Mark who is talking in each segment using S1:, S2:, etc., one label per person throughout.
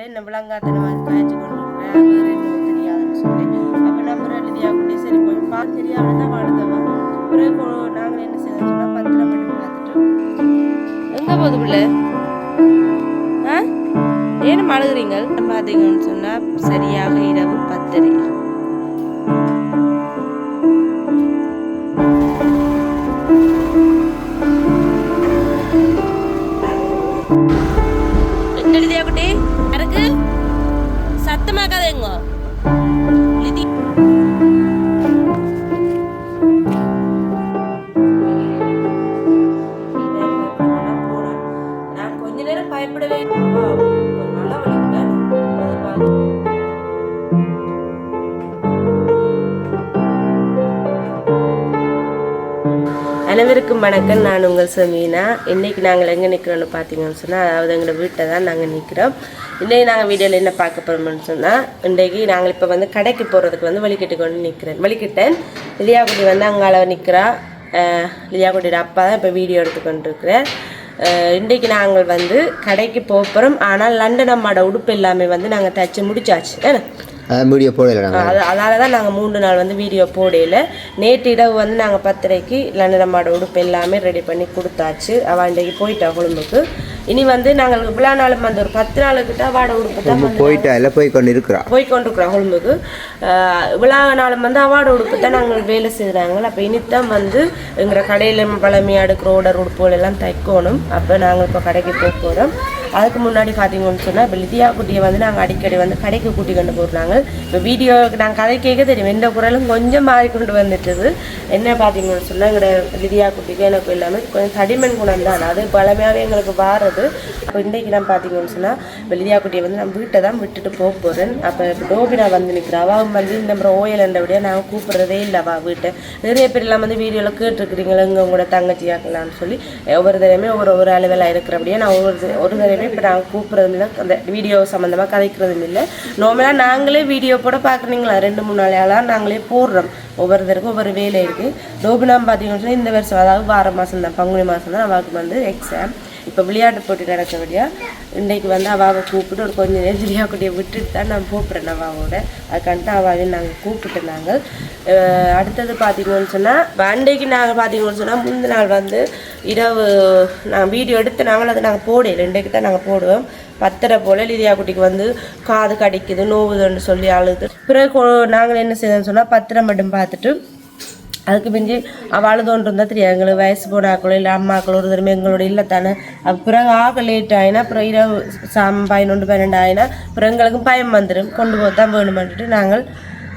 S1: என்ன விளங்காத்தனமாக காய்ச்சி கொண்டு வேறு என்ன தெரியாதுன்னு சொல்லி. அப்போ நம்ம எழுதியா கூட்டி சரி போய் பார்த்து தெரியாமல் தான் வாழ்ந்தவா. பிறகு நாங்கள் என்ன செய்யணும் சொன்னால் பத்திரம் பண்ணி பார்த்துட்டு எங்கே போகுது பிள்ளை? ஆ? ஏன்னு அழுகுறீங்க பார்த்தீங்கன்னு சொன்னால் சரியாக இரவு பத்தரை. அனைவருக்கும் வணக்கம். நான் உங்கள் சமீனா. இன்றைக்கி நாங்கள் எங்கே நிற்கிறோன்னு பார்த்தீங்கன்னு சொன்னால் அதாவது எங்களோட வீட்டை தான் நாங்கள் நிற்கிறோம் இன்றைக்கி நாங்கள் வீடியோவில் என்ன பார்க்க போகிறோம்னு சொன்னால் இன்றைக்கு நாங்கள் இப்போ வந்து கடைக்கு போகிறதுக்கு வந்து வழிகிட்டு கொண்டு நிற்கிறேன் வழிகிட்டேன். லியாக்குடி வந்து அங்கால நிற்கிறா லியாக்குடியோட அப்பா தான் இப்போ வீடியோ எடுத்துக்கொண்டு இருக்கிறேன் இன்றைக்கு நாங்கள் வந்து கடைக்கு போகிறோம் ஆனால் லண்டன் அம்மாவோட உடுப்பு எல்லாமே வந்து நாங்கள் தச்சு முடிச்சாச்சு. ஏன்னா
S2: வீடியோ போடல
S1: அதனால தான் நாங்கள் மூன்று நாள் வந்து வீடியோ போடையில. நேற்று இரவு வந்து நாங்கள் பத்தரைக்கு லண்டனம்மாட உடுப்பு எல்லாமே ரெடி பண்ணி கொடுத்தாச்சு. அவள் இன்றைக்கு போயிட்டா கொழும்புக்கு இனி வந்து நாங்கள் இவ்வளோ நாளும் வந்து ஒரு பத்து நாளுக்கிட்ட அவட உடுப்பு தான்
S2: போயிட்டா இல்லை போய் கொண்டு இருக்கிறா?
S1: போய் கொண்டிருக்கிறோம் கொழும்புக்கு ஆஹ் இவ்வளோ நாளும் வந்து அவார்டு உடுப்பு தான் நாங்கள் வேலை செய்கிறாங்க அப்போ இனித்தான் வந்து எங்களோட கடையில் பழமையாக எடுக்கிற ஓடர் உடுப்புகள் எல்லாம் தைக்கணும். அப்போ நாங்கள் இப்போ கடைக்கு போக போகிறோம் அதுக்கு முன்னாடி பார்த்தீங்கன்னு சொன்னால் இப்போ லிதியா குட்டியை வந்து நாங்கள் அடிக்கடி வந்து கடைக்கு கூட்டி கொண்டு போடுறாங்க இப்போ வீடியோவுக்கு நாங்கள் கதை கேட்க தெரியும். எந்த குரலும் கொஞ்சம் மாறி கொண்டு வந்துட்டுது. என்ன பார்த்தீங்கன்னு சொன்னால் எங்களோட லிதியா குட்டிக்கு எனக்கு எல்லாமே கொஞ்சம் தடிமன் குணம் தான். அது பழமையாகவே எங்களுக்கு வாரது. இப்போ இன்றைக்கு நான் பார்த்தீங்கன்னு சொன்னால் இப்போ லிதியா குட்டியை வந்து நான் வீட்டை தான் விட்டுட்டு போக போகிறேன் அப்போ இப்போ டோபினா வந்து நிற்கிறா அவன் வந்து இந்த மாதிரி ஓயில் என்றபடியாக நாங்கள் கூப்பிட்றதே இல்லை. அவள் வீட்டை. நிறைய பேர் எல்லாம் வந்து வீடியோவில் கேட்டுருக்குறீங்களா இங்கே உங்களோட தங்கச்சியாக்கலாம்னு சொல்லி. ஒவ்வொரு தடவையுமே ஒவ்வொரு ஒரு அளவில் இருக்கிறபடியே நான் ஒவ்வொரு ஒரு தடவை இப்போ நாங்கள் கூப்பிட்றதும் இல்லை. அந்த வீடியோ சம்மந்தமாக கதைக்கிறதும் இல்லை. நார்மலாக நாங்களே வீடியோ போட பார்க்குறீங்களா ரெண்டு மூணு நாளையாலாம் நாங்களே போடுறோம். ஒவ்வொருத்தருக்கும் ஒவ்வொரு வேலை இருக்குது டோபினாம் பார்த்தீங்கன்னு சொன்னால் இந்த வருஷம் அதாவது வார மாதம் தான் பங்குனி மாதம் தான் அவளுக்கு வந்து எக்ஸாம் இப்போ விளையாட்டு போட்டி நடக்கபடியா இன்றைக்கு வந்து அவாவை கூப்பிட்டு ஒரு கொஞ்சம் நேரம் விளையாக்குட்டியை விட்டுட்டு தான் நான் கூப்பிட்றேன் அவாவோட. அதுக்காண்ட்டு அவாவை நாங்கள் கூப்பிட்டு நாங்கள் அடுத்தது பார்த்தீங்கன்னு சொன்னால் அன்றைக்கு நாங்கள் பார்த்தீங்கன்னு சொன்னால் முந்தின நாள் வந்து இரவு நாங்கள் வீடியோ எடுத்து நாங்கள் அதை நாங்கள் போடு இன்றைக்கு தான் நாங்கள் போடுவோம். பத்தரை போல் லிதியா குட்டிக்கு வந்து காது கடிக்குது நோவுதுன்னு சொல்லி அழுது. பிறகு நாங்கள் என்ன செய்தோம்னு சொன்னால் பத்திரம் மட்டும் பார்த்துட்டு அதுக்கு மிஞ்சி அவள் அழுதோன்று இருந்தால் தெரியும் எங்களுக்கு வயசு போனாக்களோ இல்லை அம்மாக்களோ ஒரு தடவை எங்களோட இல்லை தானே அப்போ பிறகு ஆக லேட் ஆயினா அப்புறம் இரவு சாம் பதினொன்று பன்னெண்டு ஆயினா அப்புறம் எங்களுக்கும் பயம் வந்துடும் கொண்டு போத்தான் வேணுமென்ட்டு நாங்கள்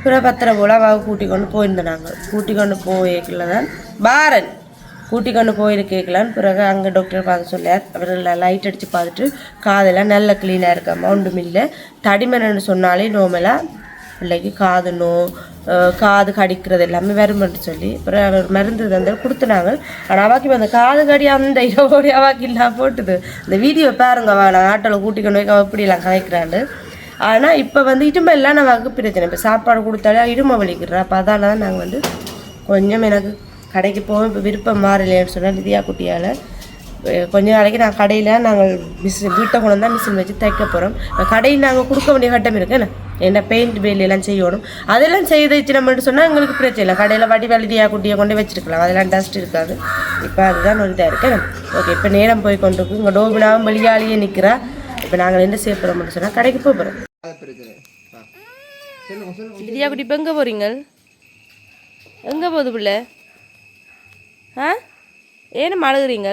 S1: பிற பத்திரம் போல் அவள் கூட்டி கொண்டு போயிருந்தோம் நாங்கள். கூட்டி கொண்டு போயிருக்கல தான் பாரன். கூட்டி கொண்டு போயிருக்கலான்னு பிறகு அங்கே டாக்டர் பார்க்க சொன்னார் அவர் லைட் அடித்து பார்த்துட்டு காதெல்லாம் நல்ல க்ளீனாக இருக்காம ஒன்றும் இல்லை. தடிமனன்னு சொன்னாலே நோமலாக பிள்ளைக்கு காது நோ காது கடிக்கிறது எல்லாமே வருமென்று சொல்லி அப்புறம் அவர் மருந்து தந்து கொடுத்துனாங்க. ஆனால் அவாக்கி அந்த காது கடி அந்த இரவோடி அவாக்கி இல்லாமல் போட்டுது. இந்த வீடியோ பாருங்க அவள் நான் ஆட்டோவில் கூட்டிக்கொண்டு போய் அவ இப்படிலாம் ஆனால் இப்போ வந்து இடுமெல்லாம் நமக்கு பிரச்சனை. இப்போ சாப்பாடு கொடுத்தாலே இடுமை வலிக்கிறா அப்போ அதால் தான் நாங்கள் வந்து கொஞ்சம் எனக்கு கடைக்கு போவோம். இப்போ விருப்பம் மாறலைன்னு சொன்னால் நிதியா குட்டியால் கொஞ்ச நாளைக்கு நான் கடையில் நாங்கள் மிஷின் வீட்டை கொண்டு தான் மிஷின் வச்சு தைக்க போகிறோம் கடையில் நாங்கள் கொடுக்க வேண்டிய கட்டம் இருக்கு என்ன பெயிண்ட் வேலையெல்லாம் செய்யணும். அதெல்லாம் செய்து வச்சுனோம்னு சொன்னால் எங்களுக்கு பிரச்சனை இல்லை. கடையில் வடி வலிதியா குட்டியை கொண்டு வச்சுருக்கலாம். அதெல்லாம் டஸ்ட் இருக்காது. இப்போ அதுதான் ஒரு இதாக இருக்கு. ஓகே இப்போ நேரம் போய் கொண்டு இருக்கு இங்கே டோபினாவும் வெளியாலேயே நிற்கிறா இப்போ நாங்கள் என்ன செய்ய போகிறோம்னு சொன்னால் கடைக்கு போக போகிறோம் லிதியா குட்டி இப்போ எங்கே போகிறீங்க எங்கே போகுது பிள்ளை? ஆ? ஏன்னு அழுகுறீங்க?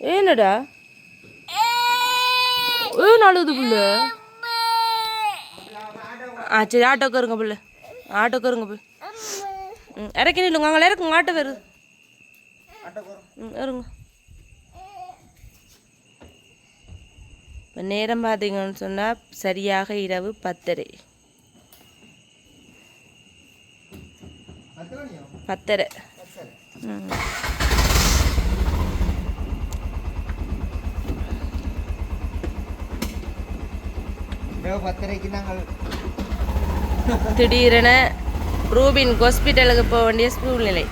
S1: ஏனடா? ஏன் அழுகுது பிள்ளை? ஆ சரி ஆட்டோக்கு இருங்க பிள்ளை. ஆட்டோக்கு இருங்க பிள்ளை. ம் இறக்கி நில்லுங்க அங்கே இறக்குங்க ஆட்டோ வருது ம் இருங்க இப்போ நேரம் பார்த்தீங்கன்னு சொன்னால் சரியாக இரவு பத்தரை. பத்தரை. ம்.
S2: பத்தரைக்கு நாங்கள்
S1: திடீரென ரூபின் ஹாஸ்பிட்டலுக்கு போக வேண்டிய சூழ்நிலை.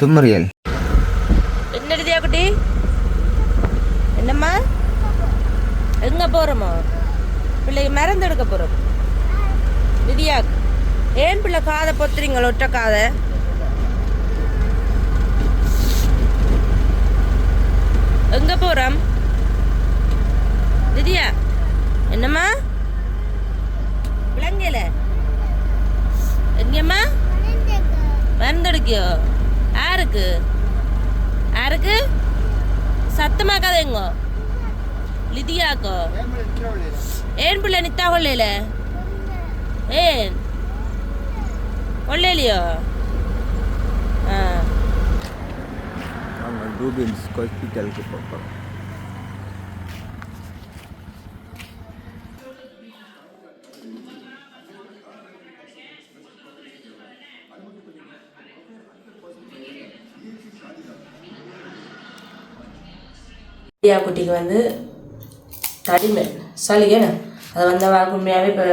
S2: தும்முறியல்.
S1: என்ன குட்டி? என்னம்மா? எங்க போறோமா? பிள்ளைக்கு மருந்து எடுக்க போகிறோம் விதியா ஏன் பிள்ளை காதை பொத்துறீங்களா ஒற்ற காதை? எங்க போறோம்? விதியா என்னம்மா? விளங்கல எங்கம்மா? மருந்தெடுக்கியோ யாருக்கு? யாருக்கு? சத்தமா கதைங்கோ லிதியாக்கோ? ஏன் பிள்ளை நித்தா கொள்ளையில ஏன்? கொள்ளையிலையோ ஆ.
S2: நாங்கள் ரூபின்ஸ் ஹாஸ்பிட்டலுக்கு போகிறோம்
S1: குட்டிக்கு வந்து தடிமை சளி ஏன்னா அது வந்து அவளுக்கு உண்மையாகவே இப்போ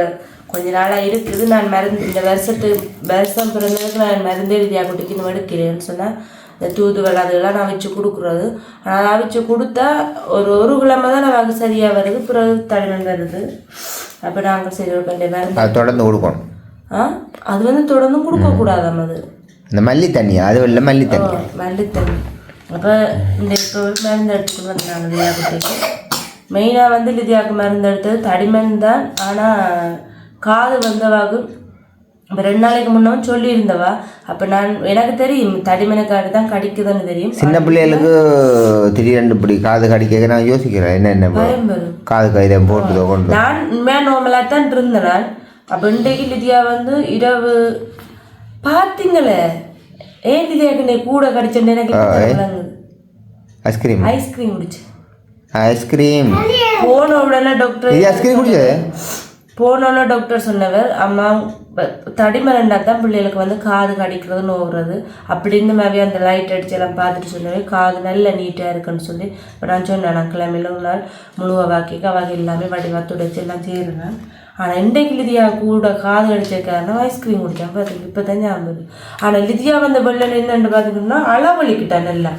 S1: கொஞ்ச நாளாக இருக்குது நான் மருந்து இந்த வருஷத்து வருஷம் பிறந்ததுக்கு நான் மருந்து இந்தியா குட்டிக்கு? இன்னும் எடுக்கிறேன்னு சொன்னால் இந்த தூதுவளை அதெல்லாம் நான் வச்சு கொடுக்குறது. ஆனால் நான் வச்சு கொடுத்தா ஒரு ஒரு கிழமை தான் நமக்கு சரியாக வருது. பிறகு தடிமை வருது. அப்போ நாங்கள் சரி
S2: அது தொடர்ந்து கொடுக்கணும்
S1: ஆ? அது வந்து தொடர்ந்து கொடுக்கக்கூடாதாம் அது.
S2: இந்த மல்லி தண்ணி அது இல்லை மல்லி தண்ணி.
S1: மல்லித்தண்ணி அப்போ இந்த இப்போ மருந்து எடுத்துட்டு வந்தாங்க மெயினாக வந்து லிதியாவுக்கு மருந்து எடுத்தது தடிமன் தான். ஆனால் காது வந்தவாகு இப்போ ரெண்டு நாளைக்கு முன்னவும் சொல்லியிருந்தவா. அப்போ நான் எனக்கு தெரியும் தடிமனுக்காடு தான் கடிக்குதுன்னு தெரியும்.
S2: சின்ன பிள்ளைகளுக்கு திடீரென்று இப்படி காது கடிக்க நான் யோசிக்கிறேன். என்ன என்ன காது கைதை போட்டு கொண்டு
S1: நான் உண்மையாக நார்மலாக தான் இருந்தேன் நான். அப்போ இன்றைக்கு லிதியா வந்து இரவு பார்த்தீங்களே ஏன் லிதியாக்கு கூட கடிச்சேன்னு எனக்கு
S2: ஐஸ்கிரீம்.
S1: ஐஸ்கிரீம் குடிச்சு
S2: ஐஸ்கிரீம்.
S1: போன உடனே டாக்டர்
S2: இது ஐஸ்கிரீம் குடிச்சது
S1: போனோன்னே டாக்டர் சொன்னவர் அம்மா தடிமரண்டா தான் பிள்ளைகளுக்கு வந்து காது கடிக்கிறது நோவுறது அப்படின்னு மாதிரி அந்த லைட் அடிச்சு எல்லாம் பார்த்துட்டு சொன்னவே காது நல்ல நீட்டாக இருக்குன்னு சொல்லி. இப்போ நான் சொன்னேன் நான் கிளம்பில ஒரு நாள் முழுவ வாக்கிக்க வகை எல்லாமே வடிவா துடைச்சு எல்லாம் செய்கிறேன் ஆனால் இன்றைக்கு லிதியா கூட காது கடிச்சிருக்காருன்னா ஐஸ்கிரீம் குடிச்சேன். பார்த்துக்கு இப்போ தான் ஞாபகம். ஆனால் லிதியா வந்த வெள்ளம் என்னன்னு பார்த்துக்கிட்டோம்னா அளவழிக்கிட்டா நல்லா.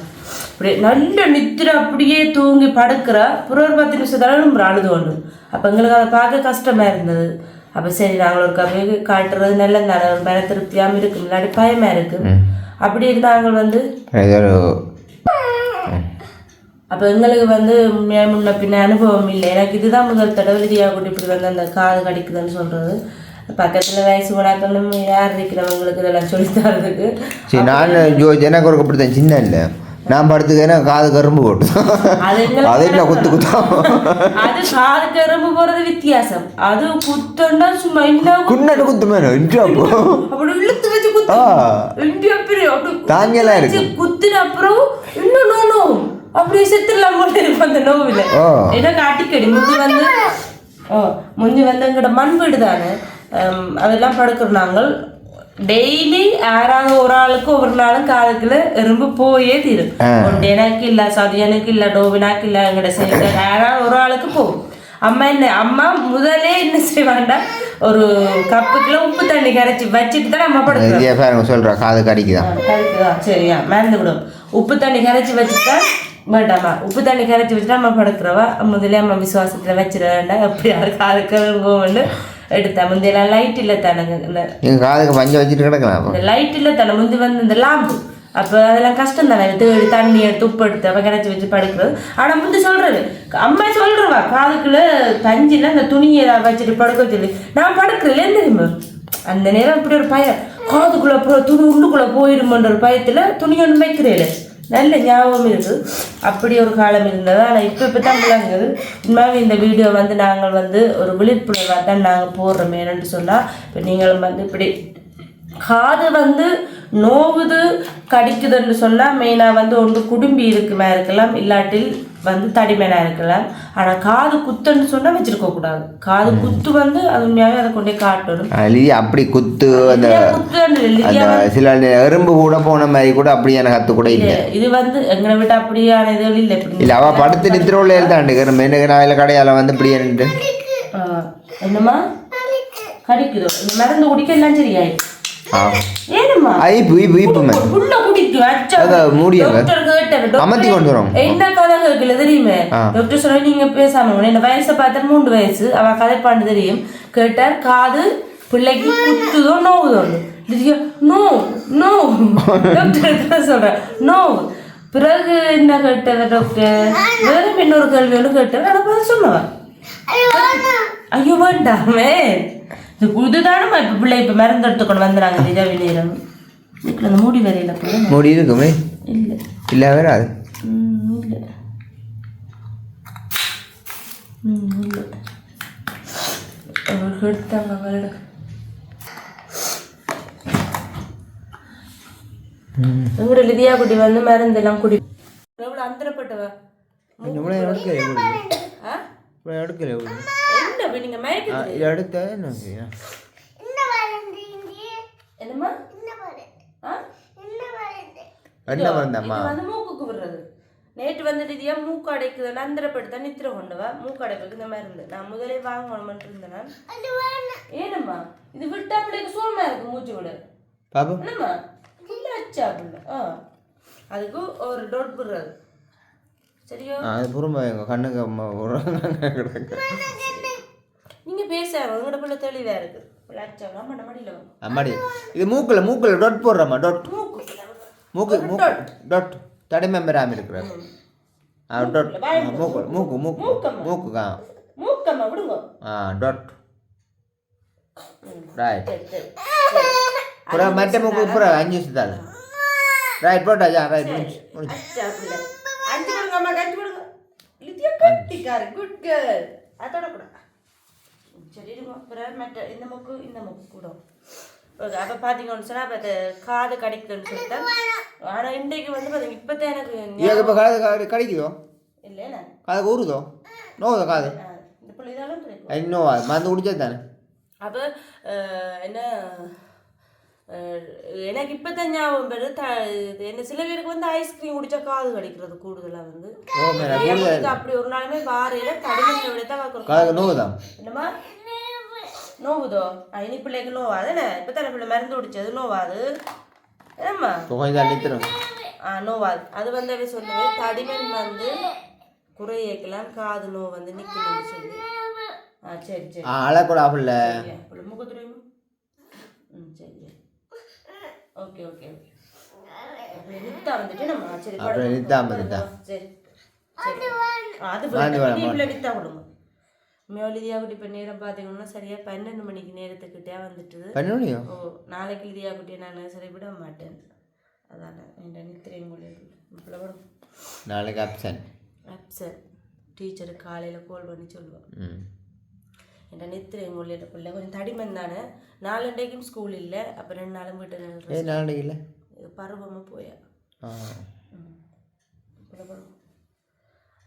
S1: அப்படியே நல்ல நித்திர அப்படியே தூங்கி படுக்கிற ஒரு பத்து நிமிஷத்தால நம்ம அழுது கொண்டு அப்போ எங்களுக்கு அதை பார்க்க கஷ்டமாக இருந்தது. அப்போ சரி நாங்கள் ஒரு கம்மியாக காட்டுறது நல்ல தானே மன திருப்தியாகவும் இருக்கு முன்னாடி பயமாக இருக்கு. அப்படி நாங்கள் வந்து. அப்போ எங்களுக்கு வந்து முன்ன பின்ன அனுபவம் இல்லை. எனக்கு இதுதான் முதல் தடவை விதியாக கூட்டி இப்படி வந்து அந்த காது கடிக்குதுன்னு சொல்கிறது பக்கத்தில் வயசு உணக்கணும் யார் இருக்கிறவங்களுக்கு இதெல்லாம் சொல்லி தரதுக்கு.
S2: சரி நான் எனக்கு ஒரு அப்படித்தான் சின்ன இல்லை. நான் படுத்துக்கேன்னா காது கரும்பு போட்டு.
S1: அது
S2: என்ன குத்து குத்தம்
S1: அது காது கரும்பு போறது வித்தியாசம். அது குத்தண்டா சும்மா என்ன
S2: குன்னட்டு குத்து மேடம் இன்று அப்போ
S1: அப்படி இழுத்து வச்சு குத்து. பெரிய அப்படி
S2: தாங்கலாம் இருக்கு
S1: குத்துன அப்புறம் இன்னும் நோ நோ. அப்படியே செத்துடலாம் போல இருக்கும் அந்த நோவில். எனக்கு அடிக்கடி முந்தி வந்து ஓ முந்தி வந்து எங்கட மண் வீடு தானே அதெல்லாம் படுக்கிறோம் நாங்கள். டெய்லி யாராவது ஒரு ஆளுக்கு ஒவ்வொரு நாளும் காதுக்குள்ள எறும்பு போயே தீரும். ஒன்று எனக்கு இல்லை சதியனுக்கு இல்லை டோவினாக்கு இல்லை எங்கட சைடு யாராவது ஒரு ஆளுக்கு போகும். அம்மா என்ன அம்மா முதலே என்ன செய்வாண்டா? ஒரு கப்புக்குள்ள உப்பு தண்ணி கரைச்சி வச்சுட்டு தான் நம்ம படுக்கிறோம்
S2: சொல்கிறா காது கடிக்குதான்
S1: கரெக்டுதா சரியா மறந்து விடும். உப்பு தண்ணி கரைச்சி வச்சுட்டா வேண்டாமா? உப்பு தண்ணி கரைச்சி வச்சுட்டா நம்ம படுக்கிறவா முதல்ல நம்ம விசுவாசத்தில் வச்சிட வேண்டாம் அப்படி யாருக்கு அதுக்கு எடுத்தா முந்தையெல்லாம் லைட் இல்லை தானே இந்த
S2: நீங்கள் காதுக்கு பஞ்சம் வச்சுட்டு கிடக்கலாம்
S1: இந்த லைட் இல்லை தானே முந்தி வந்து இந்த லாம்பு அப்போ அதெல்லாம் கஷ்டம் தானே தேடி தண்ணி எடுத்து உப்பு எடுத்து அப்போ கரைச்சி வச்சு படுக்கிறது. ஆனால் முந்தி சொல்கிறது அம்மா சொல்கிறவா காதுக்குள்ள பஞ்சில் அந்த துணியை வச்சுட்டு படுக்க சொல்லி நான் படுக்கிறேன் தெரியுமா? அந்த நேரம் இப்படி ஒரு பயம் காதுக்குள்ளே போ துணி உள்ளுக்குள்ளே போயிடுமன்ற ஒரு பயத்தில் துணி ஒன்று வைக்கிறேன் நல்ல ஞாபகம் இருக்குது. அப்படி ஒரு காலம் இருந்தது. ஆனால் இப்போ இப்போ தான் விளங்குது. உண்மையாகவே இந்த வீடியோ வந்து நாங்கள் வந்து ஒரு விழிப்புணர்வாக தான் நாங்கள் போடுறோம் என்னென்னு சொன்னால் இப்போ நீங்களும் வந்து இப்படி காது வந்து நோவுது கடிக்குதுன்னு சொன்னால் மெயினாக வந்து ஒன்று குடும்பி இருக்குமா இருக்கலாம் இல்லாட்டில் வந்து தடிமேனா இருக்கலாம். ஆனால் காது குத்துன்னு சொன்னால் வச்சிருக்க கூடாது. காது குத்து வந்து அது உண்மையாகவே அதை கொண்டே காட்டணும்.
S2: இல்லையா அப்படி குத்து அந்த
S1: குத்துன்னு இல்லை
S2: அந்த சில எறும்பு கூட போன மாதிரி கூட அப்படி எனக்கு கத்து கூட இல்லை.
S1: இது வந்து எங்களை விட்டு அப்படியான இதுகள் இல்லை இப்படி
S2: இல்லை அவள் படுத்து நித்திரோல எழுதாண்டு எனக்கு நான் இல்லை கடையால் வந்து இப்படி
S1: என்னம்மா? கடிக்குதோ? இந்த மருந்து குடிக்க எல்லாம் சரியாயிடும்
S2: இப்போ இப்போ இப்போ மேம்.
S1: புள்ள குடிக்கும் அச்சா.
S2: அத மூடியங்க.
S1: டாக்டர் கேட்டாரு டாக்டர்
S2: அமர்த்தி கொண்டு வரோம்.
S1: என்ன கதை கேட்கல தெரியுமே. டாக்டர் சொன்னா நீங்க பேசாம. என்ன வயசை பார்த்தா மூன்று வயசு. அவ கதை தெரியும். கேட்டார் காது பிள்ளைக்கு குத்துதோ நோவுதோ? No no. டாக்டர் சொல்றேன் நோ. பிறகு என்ன கேட்டவ டாக்டர் வேற இன்னொரு கேள்வி ஒன்று கேட்டவ அதை பார்த்து சொன்னவ? ஐயோ வேண்டாமே. இது இதுதானம்மா இப்போ பிள்ளை இப்போ மருந்து எடுத்துக்கொண்டு வந்துடுறாங்க நிஜாவி நேரம். இதுக்குள்ள அந்த மூடி வரையில போல.
S2: மூடி இருக்குமே?
S1: இல்லை.
S2: இல்லை வராது.
S1: இல்லை. இல்லை. அவருக்கு எடுத்தாங்க வருட எங்களோட லிதியா குட்டி வந்து மருந்து எல்லாம் குடி எவ்வளோ அந்தரப்பட்டவ?
S2: இவ்வளோ எடுக்கல எவ்வளோ
S1: ஆ?
S2: இவ்வளோ எடுக்கல எவ்வளோ
S1: அப்படி நீங்க மயக்க
S2: இது எடுத்தா
S1: என்னம்மா? ஆ?
S2: என்ன வந்தம்மா.
S1: இது வந்து மூக்குக்கு விடுறது நேற்று வந்துட்டு இதையா மூக்கு அடைக்குது. நந்திரப்படுத்த நித்திர கொண்டவா மூக்கு அடைப்புக்கு இந்த மாதிரி இருந்து. நான் முதலே வாங்கணும்னு இருந்தேன். ஏனம்மா? இது விட்டா பிள்ளைக்கு சோமா இருக்கு மூச்சு விட? என்னம்மா? புள்ள. ஆ. அதுக்கு ஒரு டோட் விடுறது சரியோ?
S2: அது புறம்பா எங்கள் கண்ணுக்கு அம்மா ஒரு கிடக்கு
S1: நீங்க பேச உங்களோட பிள்ளை தெளிவா இருக்கு. பிள்ளை அச்சா அம்மா நம்ம மடியில வாங்க.
S2: அம்மாடி இது மூக்கில் மூக்கில் டொட் போடுறம்மா டொட்
S1: மூக்கு.
S2: மூக்கு மூக்கு டொட் தடிமை பெறாமல் இருக்கிறார். ஆ டொட் ஆ, மூக்கு மூக்கு மூக்கு. மூக்குக்கா.
S1: மூக்கம்மா விடுங்க.
S2: ஆ டொட் ரைட். புறம் மற்ற மூக்கு புறம் அஞ்சு சுத்தால ரைட் போட்டாச்சா ரைட் முடிஞ்சு முடிஞ்சு.
S1: அச்சா பிள்ளை அஞ்சு கொடுங்க அம்மா அஞ்சு கொடுங்க. லித்தியா கட்டிக்காரு குட் கேர்ள் அதோட கூட சரி அப்புறம் மற்ற இந்த மூக்கு இந்த மூக்கு கூட ஓகே அப்போ பார்த்தீங்கன்னு சொன்னால் அப்போ காது கடிக்குதுன்னு சொல்லிட்டேன் ஆனால் இன்றைக்கு வந்து பார்த்தீங்க இப்போ தான் எனக்கு
S2: இப்போ காது காது கடிக்குதோ
S1: இல்லைண்ணா
S2: காது ஊறுதோ நோவுதோ காது
S1: இந்த பிள்ளை
S2: அது நோவா மருந்து குடிச்சது தானே
S1: அப்போ என்ன எனக்கு இப்போ தான் ஞாபகம் த இது என்ன சில பேருக்கு வந்து ஐஸ்கிரீம் குடிச்சா காது கடிக்கிறது கூடுதலாக வந்து. அப்படி ஒரு நாளுமே வாரையில கடிமணி விட தான்
S2: நோவுதான்
S1: என்னம்மா? நோவுதோ? இனி பிள்ளைக்கு நோவாதுண்ணே இப்போ தானே பிள்ளை மருந்து குடிச்சது நோவாது. ஏம்மா ஆ நோவாது. அது வந்து அவ சொல்லுவேன் தடிமன் வந்து குறையக்கலாம் காது நோவு வந்து நிற்கணும்னு சொல்லி. ஆ சரி சரி.
S2: ஆ அழக்கூட ஆப்பிடல
S1: சரியா பிள்ளை மூக்கு தெரியுமா ம் சரி சரி ஓகே ஓகே நித்தா வந்துட்டு நம்ம சரி
S2: அப்புறம் வந்துட்டா.
S1: சரி. அது நித்தா கொடுங்க மேலிதியா குட்டி இப்போ நேரம் பார்த்தீங்கன்னா சரியா பன்னெண்டு மணிக்கு நேரத்துக்கிட்டே வந்துட்டுது ஓ நாளைக்கு லிதியா குட்டியை நான் சரி விட மாட்டேன். அதான என் நித்திரையும் கூட
S2: நாளைக்கு அப்சன்
S1: அப்சன் டீச்சரு காலையில் கால் பண்ணி சொல்லுவாள்
S2: ம்
S1: என் நித்திரையும் கொள்ளிட்ட பிள்ளை. கொஞ்சம் தடிமன் தானே. நாலண்டைக்கும் ஸ்கூல் இல்லை. அப்போ ரெண்டு நாளும் வீட்டு
S2: நாளைக்கு இல்லை?
S1: பருவமாக போயா.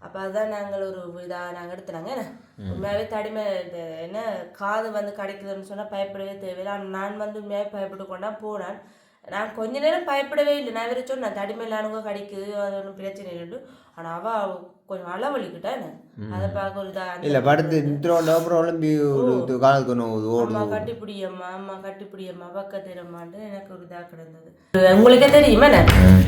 S1: அப்போ அதான் நாங்கள் ஒரு இதாக நாங்கள் எடுத்துனாங்க. என்ன? உண்மையாகவே தடிமை என்ன? காது வந்து கிடைக்குதுன்னு சொன்னால் பயப்படவே தேவையில்லை. நான் வந்து உண்மையாகவே பயப்பட்டு கொண்டா போனேன். நான் கொஞ்ச நேரம் பயப்படவே இல்லை. நான் வேறு சொன்னேன் தடிமை இல்லாதவங்க கிடைக்குது அது ஒன்றும் பிரச்சனை இல்லைன்னு ஆனால் அவள் கொஞ்சம் அளவலிக்கிட்டா என்ன? அதை பார்க்க ஒரு இதாக
S2: இல்லை படுத்து நிறுத்தினோட அப்புறம் ஒலிம்பி ஒரு நோவுது ஓடுது.
S1: அம்மா கட்டிப்பிடியம்மா அம்மா கட்டிப்பிடியம்மா பக்கத்திரம்மான்ட்டு எனக்கு ஒரு இதாக கிடந்தது. உங்களுக்கே தெரியுமா என்ன?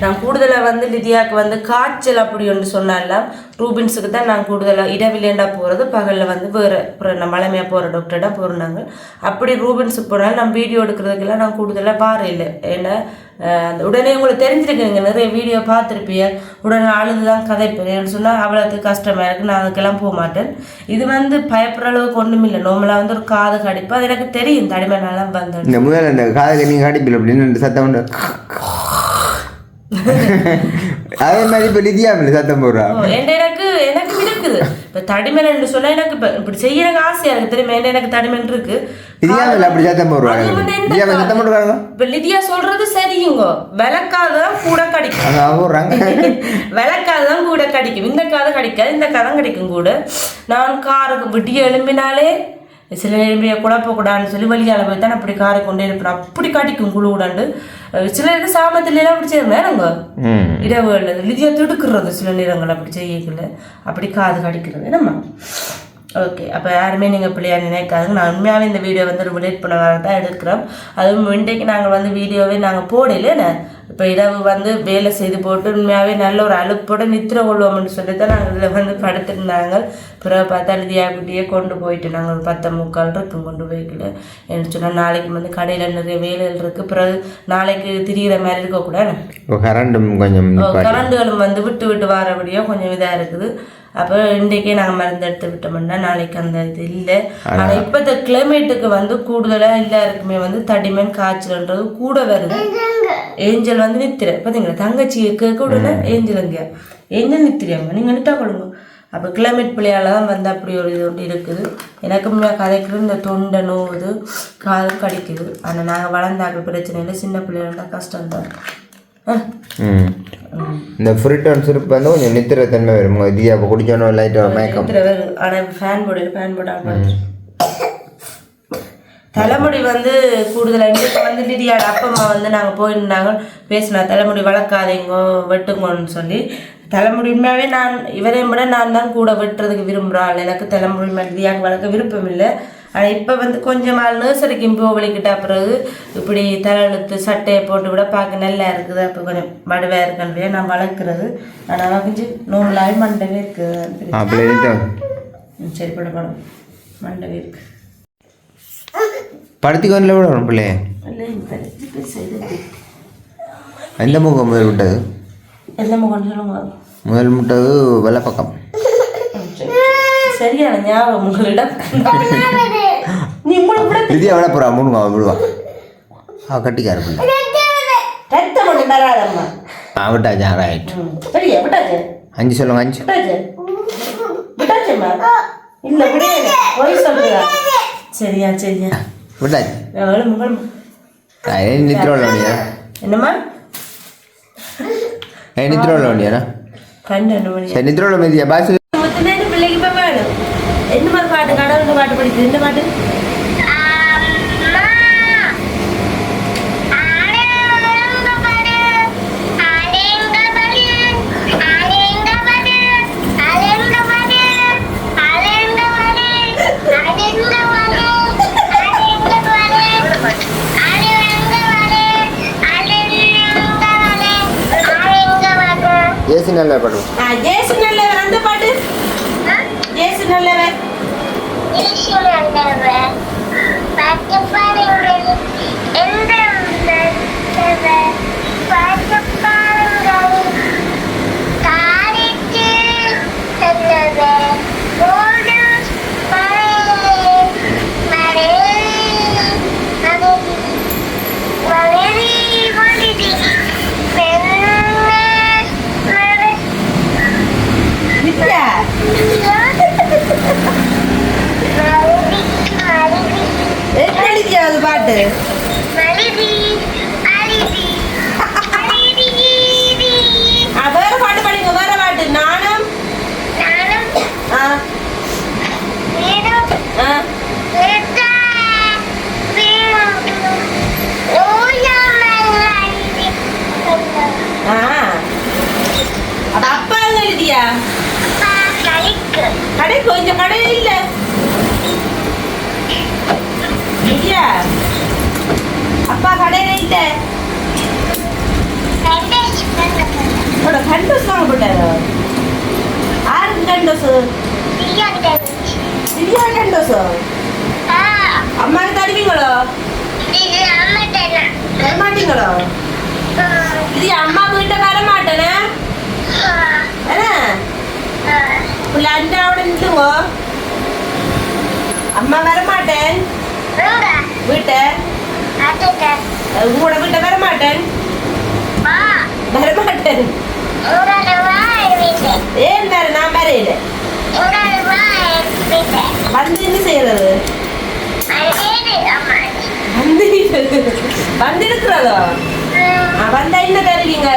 S1: நான் கூடுதலாக வந்து லிதியாவுக்கு வந்து காய்ச்சல் அப்படி ஒன்று சொன்னாலாம் ரூபின்ஸுக்கு தான் நான் கூடுதலாக இடவிலேண்டா போகிறது பகலில் வந்து வேறு அப்புறம் நான் மலைமையாக போகிற டாக்டர்டா போகிறாங்க அப்படி ரூபின்ஸுக்கு போனாலும் நான் வீடியோ எடுக்கிறதுக்கெல்லாம் நான் கூடுதலாக பாரு இல்லை. ஏன்னா உடனே உங்களுக்கு தெரிஞ்சிருக்குங்க. நிறைய வீடியோ பார்த்துருப்பீங்க. உடனே அழுது தான் கதைப்பேன் சொன்னால் அவ்வளோக்கு கஷ்டமாக இருக்குது நான் அதுக்கெல்லாம் போக மாட்டேன். இது வந்து பயப்படுற அளவுக்கு ஒன்றும் இல்லை. நார்மலாக வந்து ஒரு காது கடிப்பு. அது எனக்கு தெரியும். தடிமனாலாம் வந்து
S2: இந்த முதல்ல இந்த காதுக்கு நீங்கள் காட்டிப்பில் அப்படின்னு இந்த சத்தம் உண்டு. அதே மாதிரி இப்போ லிதியாமில் சத்தம் போடுறா.
S1: எனக்கு எனக்கு இப்போ தடிமன் சொன்னா எனக்கு இப்போ இப்படி செய்ய எனக்கு ஆசையா இருக்கு. தெரியுமா? எனக்கு தடிமன் இருக்கு?
S2: அப்படி சத்தம் போடுறாங்க
S1: இப்போ லிதியா சொல்றது சரியுங்க விளக்காதான் கூட கடிக்கும். விளக்காதான் கூட கடிக்கும். இந்த காது கடிக்காது இந்த காதான் கடிக்கும் கூட. நான் காருக்கு விடிய எழும்பினாலே சில எழும்பிய குழப்பக்கூடாதுன்னு சொல்லி வழியால போய் தான் அப்படி காரை கொண்டே இருப்பேன். அப்படி கடிக்கும் குழு கூடாண்டு சில இது சாமத்துல அப்படி செய்யறாங்க
S2: ம்.
S1: இரவுகள் லிதியா திடுக்குறது சில நேரங்கள் அப்படி செய்யக்கல அப்படி காது கடிக்கிறது. என்னம்மா? ஓகே அப்போ யாருமே நீங்கள் பிள்ளையா நினைக்காதுங்க. நான் உண்மையாகவே இந்த வீடியோ வந்து ரிலேட் பண்ண தான் எடுக்கிறோம். அதுவும் இன்றைக்கு நாங்கள் வந்து வீடியோவே நாங்கள் போடல இப்போ இரவு வந்து வேலை செய்து போட்டு உண்மையாகவே நல்ல ஒரு அலுப்போட நித்திர கொள்வோம்னு சொல்லி தான் நாங்கள் இதில் வந்து படுத்துருந்தாங்க. பிறகு பார்த்தா எழுதியா குட்டியே கொண்டு போயிட்டு நாங்கள் ஒரு பத்து முக்கால் இருக்கும் கொண்டு போய்க்கல என்ன சொன்னால் நாளைக்கு வந்து கடையில் நிறைய வேலைகள் இருக்குது பிறகு நாளைக்கு திரிகிற மாதிரி இருக்கக்கூடாது
S2: கரண்டும் கொஞ்சம்.
S1: கரண்டுகளும் வந்து விட்டு விட்டு வரபடியாக கொஞ்சம் இதாக இருக்குது. அப்போ இன்றைக்கே நாங்கள் மருந்து எடுத்து விட்டோம்னா நாளைக்கு அந்த இது இல்லை. ஆனால் இப்போ இந்த கிளைமேட்டுக்கு வந்து கூடுதலாக எல்லாருக்குமே வந்து தடிமன் காய்ச்சல்ன்றது கூட வருது. ஏஞ்சல் வந்து நித்திர. பார்த்தீங்களா தங்கச்சி கேட்க உடனே ஏஞ்சல் எங்கேயா ஏஞ்சல் நித்திரியாங்க நீங்கள் நிட்டா கொடுங்க. அப்போ கிளைமேட் பிள்ளையால தான் வந்து அப்படி ஒரு இது ஒன்று இருக்குது. எனக்கு முன்னாடி கதைக்கிறது இந்த தொண்டை நோவுது காது கடிக்குது. ஆனால் நாங்கள் வளர்ந்தாக்க பிரச்சனை இல்லை. சின்ன பிள்ளைகளா கஷ்டம்தான். ஆ.
S2: இந்த ஃப்ரூட் அண்ட் சிறப்பு வந்து கொஞ்சம் நித்திர தன்மை வரும் இது அப்போ குடிச்சோன்னா லைட்டாக மயக்கம்
S1: ஆனால் ஃபேன் போடல ஃபேன் போட தலைமுடி வந்து கூடுதலாக இன்றைக்கு வந்து லிடியாட அப்பா அம்மா வந்து நாங்கள் போயிருந்தாங்க. பேசினா தலைமுடி வளர்க்காதீங்க வெட்டுங்கன்னு சொல்லி. தலைமுடி உண்மையாகவே நான் இவரையும் விட நான் தான் கூட வெட்டுறதுக்கு விரும்புகிறாள் எனக்கு தலைமுடி லிடியாக்கு வளர்க்க விருப்பம் இல்லை. ஆனால் இப்போ வந்து கொஞ்சம் நாள் நர்சரிக்கு போவலிக்கிட்ட பிறகு இப்படி தலை இழுத்து சட்டையை போட்டு விட பார்க்க நல்லா இருக்குது. அப்போ கொஞ்சம் மடுவாக இருக்கன்றே நான் வளர்க்குறது. ஆனால் கொஞ்சம் நோம்பலாகி மண்டவே இருக்குது சரி பட படம் மண்டவே இருக்கு.
S2: படுத்திக்கொண்டில் விட வரும்
S1: செய்து
S2: எந்த முகம் முதல் விட்டது
S1: எல்லாம் கொண்டு சொல்லுங்க.
S2: முதல் விட்டது வெள்ளை பக்கம்
S1: ம், சரி. சரியான ஞாபகம் உங்களிடம்.
S2: விதியா விட போகிறா மூணு விடுவா. ஆ கட்டிக்கார பிள்ளை
S1: ரத்தம்
S2: ஆ விட்டாச்சு ஆ ரைட்
S1: ம், சரியா விட்டாச்சு?
S2: அஞ்சு சொல்லுங்க அஞ்சு.
S1: விட்டாச்சு? விட்டாச்சும்மா? இல்லை விடையில போய் சொல்றியா? சரியா
S2: விட்டாச்சு.
S1: என்னம்மா? மணி.
S2: சரி பாஸ்
S1: என்ன பாட்டு கடவுள் பாட்டு படிக்குது என்ன பாட்டு?
S2: ஏசி நல்லா படும்
S1: ஆ, ஜேசு நல்லவர் அந்த பாட்டு ஜேசு நல்லவர் நித்யா பாட்டு. வேற பாட்டு படிங்க வேற பாட்டு. நானும் ஆ. ஆ. ஆ. அப்ப எழுதியா? கடை கொஞ்சம் கடை இல்ல. இல்லையா கண்டோஸ் வாங்க போட்டாரு ஆருக்கு கண்டோஸ் இல்லையா கண்டோஸ் அம்மாக்கு தருவீங்களோ? தர மாட்டீங்களோ இது அம்மா வீட்டை வர மாட்டேனே புள்ள அஞ்சாவோட நில்லுங்க அம்மா வர மாட்டேன் வீட்டை. உங்களோட வீட்டை வர மாட்டேன் வர மாட்டேன் ஏன் வேற நான் வரையில வந்து என்ன செய்யறது? வந்து வந்து இருக்கிறதோ வந்தா என்ன தருவீங்க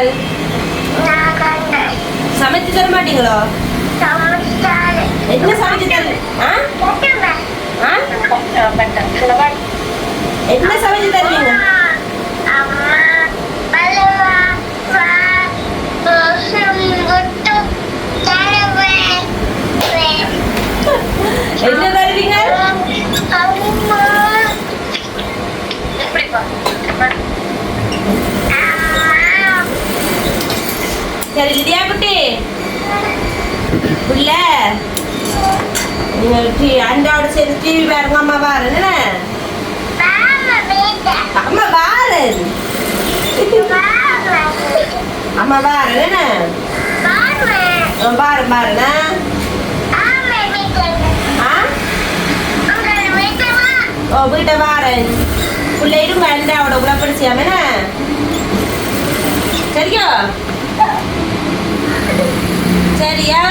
S1: சமைச்சு தர மாட்டீங்களோ என்ன சமைச்சு தரு ஆ? ஆ? என்ன சமைச்சு தருவீங்க என்ன தருவீங்க சரி லிதியா குட்டி புள்ள நீங்கள் அண்டாவோட சேர்ந்து டிவி பாருங்க அம்மா அம்மா பாரு அம்மா பாரு என்ன பாரு பாருண்ணா ஓ வீட்டை பாரு பிள்ளைடும் அவட உடப்படிச்சியாம என்ன? சரியோ? சரியா?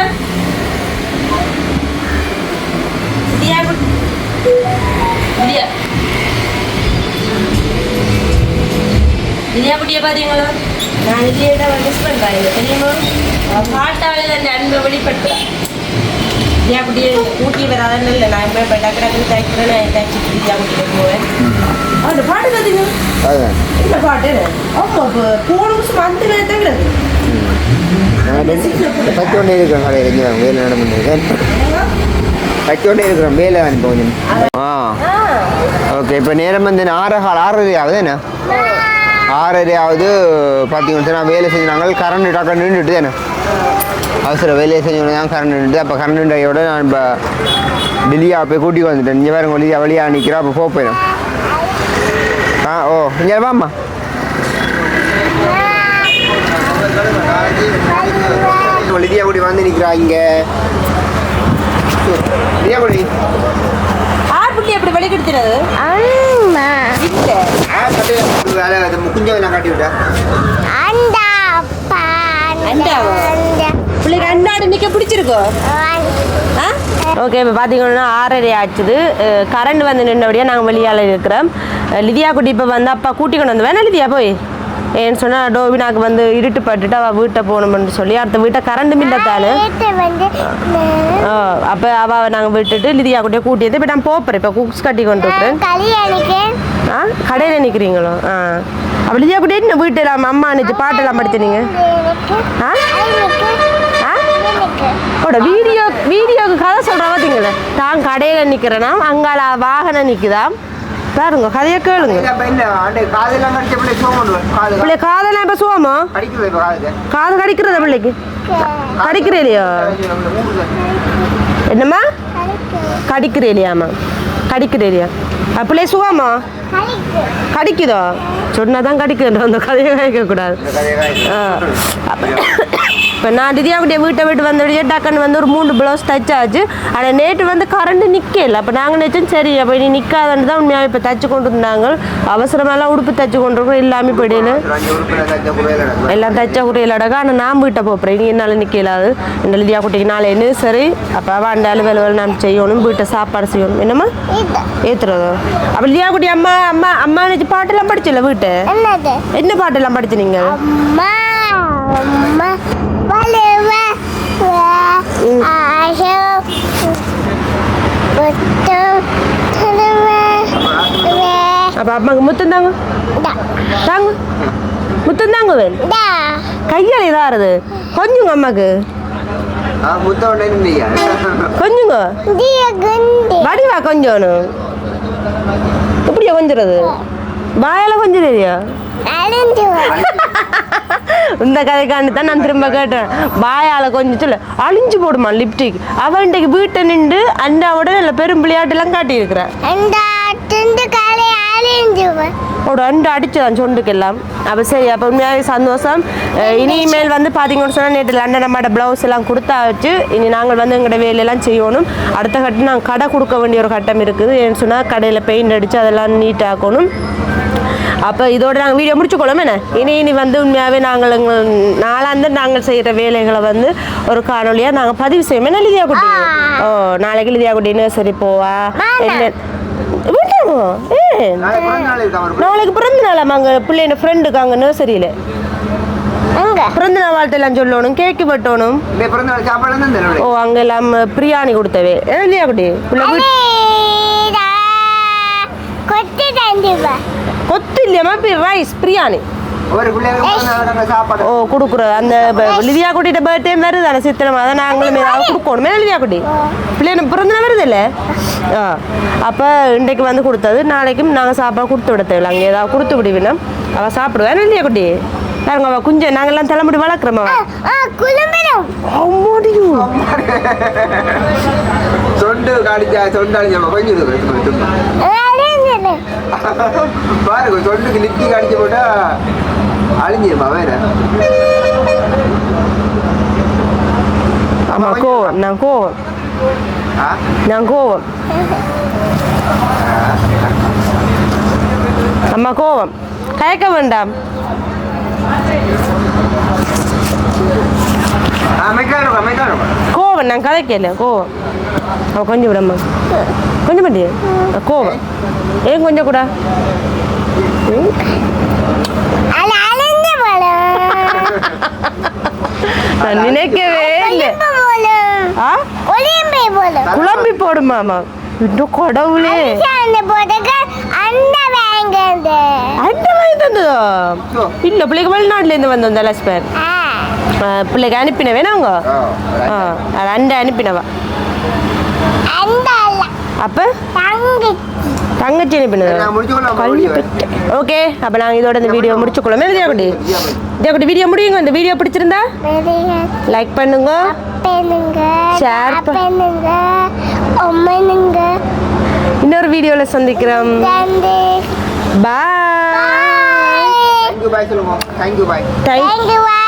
S1: லிதியா குட்டி லிதியா குட்டியை பார்த்தீங்களா நான் லிதியோட மிஸ் பண்ணுறேன் தெரியுமா? பாட்டாளில் அந்த அன்பை வெளிப்படுத்துகிறேன் லிதியா குட்டியை கூட்டி வராதன்னு இல்லை நான் இப்போ இப்போ டக்கு டக்குன்னு தைக்கிறேன் நான் தைச்சிட்டு லிதியா குட்டியை போவேன். அந்த பாட்டு பார்த்தீங்க
S2: அதுதான்
S1: என்ன பாட்டு? ஆமாம் இப்போ போன வருஷம் அந்த
S2: பத்து வேலை நடந்துருக்கேன் பத்து கொண்டே இருக்கிறேன் வேலை அனுப்ப கொஞ்சம் ஆ.
S1: ஆ.
S2: ஓகே இப்போ நேரம் வந்து ஆறு ஆறரை ஆகுது என்ன? ஆறரையாவது ஆகுது பார்த்தீங்கன்னா நான் வேலை செஞ்சாங்க கரண்ட் டக்கு நின்றுட்டு தானே அவசர வேலையை செஞ்சோன்னு தான் கரண்ட் நின்றுட்டு அப்போ கரண்ட் நின்றையோட நான் இப்போ டெல்லியா போய் கூட்டி வந்துட்டேன். இங்கே வேறு வழியாக வழியாக நிற்கிறா அப்போ போக போயிடும். ஆ ஓ இங்கே வாம்மா. லிதியா குடி வந்து நிற்கிறா இங்கே. லிதியா
S1: புள்ளி எப்படி வெளிக்கெடுத்துறது இல்லை.
S2: அது எல்லாம் கட்டி விட்டேன்
S1: அண்டாவா? பிள்ளைக்கு அண்டாடு பிடிச்சிருக்கோ? ஆ? ஓகே இப்போ பார்த்தீங்கன்னா ஆறரை ஆச்சுது. கரண்ட் வந்து நின்றபடியாக நாங்கள் வெளியால் இருக்கிறோம். லிதியா குட்டி இப்போ வந்து அப்பா கூட்டி கொண்டு வந்து வேணா லிதியா போய்? ஏன்னு சொன்னால் டோபினாக்கு வந்து இருட்டு பட்டுட்டு அவள் வீட்டை போகணும்னு சொல்லி அடுத்த வீட்டை கரண்ட்டும் இல்லை தானே அப்போ அவள் நாங்கள் விட்டுட்டு லிதியா குட்டியை கூட்டி வந்து இப்போ நான் போகிறேன் இப்போ குக்ஸ் கட்டி கொண்டு இருக்கிறேன் ஆ கடையில் நிற்கிறீங்களோ ஆ. அப்போ லிதியா குட்டி என்ன வீட்டில் அம்மா அன்னைக்கு பாட்டெல்லாம் படித்தீங்க ஆ? ஆ? ஓட வீடியோ வீடியோக்கு கதை சொல்கிற பார்த்தீங்களே தான் கடையில் நிற்கிறேனா அங்கால வாகனம் நிற்குதாம் பாருங்க கதையை கேளுங்க.
S2: பிள்ளை
S1: காதெல்லாம் இப்போ சுவமோ காது? கடிக்கிறதா பிள்ளைக்கு? கடிக்கிறே இல்லையா என்னம்மா? கடிக்கிறே இல்லையாம்மா கடிக்கிறே இல்லையா அஹ் பிள்ளை சுகமா கடிக்குதோ? சொன்னா தான் கடிக்குது அந்த கதையை கேட்கக்கூடாது ஆ. இப்போ நான் திதியாவுடைய வீட்டை விட்டு வந்தோடய டக்குன்னு வந்து ஒரு மூணு ப்ளவுஸ் தைச்சாச்சு. ஆனால் நேற்று வந்து கரண்ட் நிற்கல அப்போ நாங்கள் நினச்சோம் சரி அப்போ நீ நிற்காதன்னு தான் உண்மையாக இப்போ தைச்சு கொண்டு இருந்தாங்க அவசரமெல்லாம் உடுப்பு தைச்சு கொண்டு இருக்கோம் எல்லாமே படியில் எல்லாம் தைச்ச குறையில் அடக்கா ஆனால் நான் வீட்டை போகிறேன் நீ என்னால் நிற்கலாது இந்த லிதியா குட்டிக்கு நாளை என்ன சரி? அப்போ வாண்டாலும் வேலை வேலை நான் செய்யணும் வீட்டை சாப்பாடு செய்யணும். என்னம்மா? ஏத்துறதோ? அப்போ லிதியா குட்டி அம்மா அம்மா அம்மா நினச்சி பாட்டெல்லாம் படிச்சல வீட்டை
S3: என்னது
S1: என்ன பாட்டெல்லாம் படிச்சு நீங்கள்
S3: அம்மா அம்மா வலுவ ஆஷோ தருவ
S1: அப்போ அம்மாவுக்கு முத்தம் தாங்க தாங்க முத்தம் தாங்க
S3: டா
S1: கையால் அம்மாக்கு
S2: முத்த
S1: கொஞ்சுங்க
S3: குண்டி
S1: வடிவா கொஞ்சணும் எப்படி கொஞ்சிறது வாயால கொஞ்சம் இந்த கதைக்காண்டி தான் நான் திரும்ப கேட்டேன். வாயால கொஞ்சம் சொல்ல. அழிஞ்சு போடுமா லிப்டிக் அவன் இன்றைக்கு வீட்டை நின்று அண்டாவோட நல்ல பெரும் விளையாட்டுலாம் காட்டியிருக்கிறேன். ஒரு அண்டு அடிச்சுதான் சொண்டுக்கெல்லாம் அப்போ சரி அப்போ உண்மையாகவே சந்தோஷம். இனிமேல் வந்து பார்த்தீங்கன்னு சொன்னால் நேற்று லண்டன் நம்மட ப்ளவுஸ் எல்லாம் கொடுத்தாச்சு. இனி நாங்கள் வந்து எங்களோட வேலையெல்லாம் செய்யணும். அடுத்த கட்டம் நாங்கள் கடை கொடுக்க வேண்டிய ஒரு கட்டம் இருக்குது. ஏன்னு சொன்னால் கடையில் பெயிண்ட் அடித்து அதெல்லாம் நீட்டாக்கணும் அப்போ இதோட நாங்கள் வீடியோ முடிச்சுக்கொள்ளும் என்ன? இனி இனி வந்து உண்மையாகவே நாங்கள் எங்கள் நாளாந்து நாங்கள் செய்கிற வேலைகளை வந்து ஒரு காணொலியாக நாங்கள் பதிவு செய்வோம். என்ன லிதியா குட்டி? ஓ நாளைக்கு லிதியா குட்டி நர்சரி போவா? என்ன? நாளைக்கு பிறந்த நாளாம் அங்கே பிள்ளைங்க ஃப்ரெண்டுக்கு அங்கே நர்சரியில்
S3: அங்க
S1: பிறந்த நாள் வாழ்த்தெல்லாம் சொல்லணும் கேக்கு வெட்டணும். ஓ அங்கே எல்லாம் பிரியாணி கொடுத்தவே. இல்லையா குட்டி
S3: கொத்தி
S1: இல்லையாம்மா ரைஸ் பிரியாணி. ஓ கொடுக்குறோம் அந்த லிதியா குட்டிட்ட பர்த்டே வருது. தானே சித்திரம் அதை நாங்களும் ஏதாவது கொடுக்கணுமே லிதியா குட்டி. பிள்ளைங்க பிறந்த வருது இல்லை ஆ அப்போ இன்றைக்கு வந்து கொடுத்தது. நாளைக்கும் நாங்கள் சாப்பாடு கொடுத்து விட தேவை அங்கே ஏதாவது கொடுத்து விடுவினோம் அவள் சாப்பிடுவேன் லிதியா குட்டி? நாங்கள் அவள் குஞ்ச நாங்கள்லாம் தலைமுடி வளர்க்குறோம்
S3: ஆ குளும்பரம்
S1: முடியும்
S2: சொண்டு காடிச்சா சொண்டு அழிஞ்சா கொஞ்சம் பாருங்க சொண்டுக்கு லிப்டி காடிச்சு போட்டா அழிஞ்சிருமா வேற.
S1: ஆமாம் கோவம். நான் கோவம். நான் கோவம். அம்மா கோவம். கயக்க வேண்டாம். கோவம் நான் கதைக்கல கோவம். அவன் கொஞ்சம் விடம்மா. கொஞ்சம் பண்ணி கோவம். ஏன் கொஞ்சம் கூட
S3: அது அழிஞ்ச போலும்
S1: நான் நினைக்கவே இல்லை. குழம்பி போடுமாமா இன்னும் கடவுளே.
S3: அந்த அந்த
S1: அண்டை வாங்கி தந்ததோ? இல்லை பிள்ளைக்கு வெளிநாட்டுலேருந்து வந்து வந்த லஸ்பர்
S3: ஆ.
S1: பிள்ளைக்கு அனுப்பினவே நாங்க அது அண்டை அனுப்பினவா.
S3: அந்த
S1: அப்போ?
S3: தங்கி.
S1: தங்கச்சி அனுப்பினது
S2: நான் முடிச்சுக்கொள்ளலாம்,
S1: கல்வி
S2: முடியும்.
S1: பெற்ற. ஓகே அப்போ நாங்கள் இதோட இந்த வீடியோ முடிச்சுக்கொள்ளமே தியாக்குடி தியாக்குடி வீடியோ முடியுங்க. இந்த வீடியோ பிடிச்சிருந்தா லைக் பண்ணுங்க. ப-
S3: பெண்ணுங்க
S1: இன்னொரு வீடியோவில் சந்திக்கிறோம். Bye
S2: thank you bye thank you bye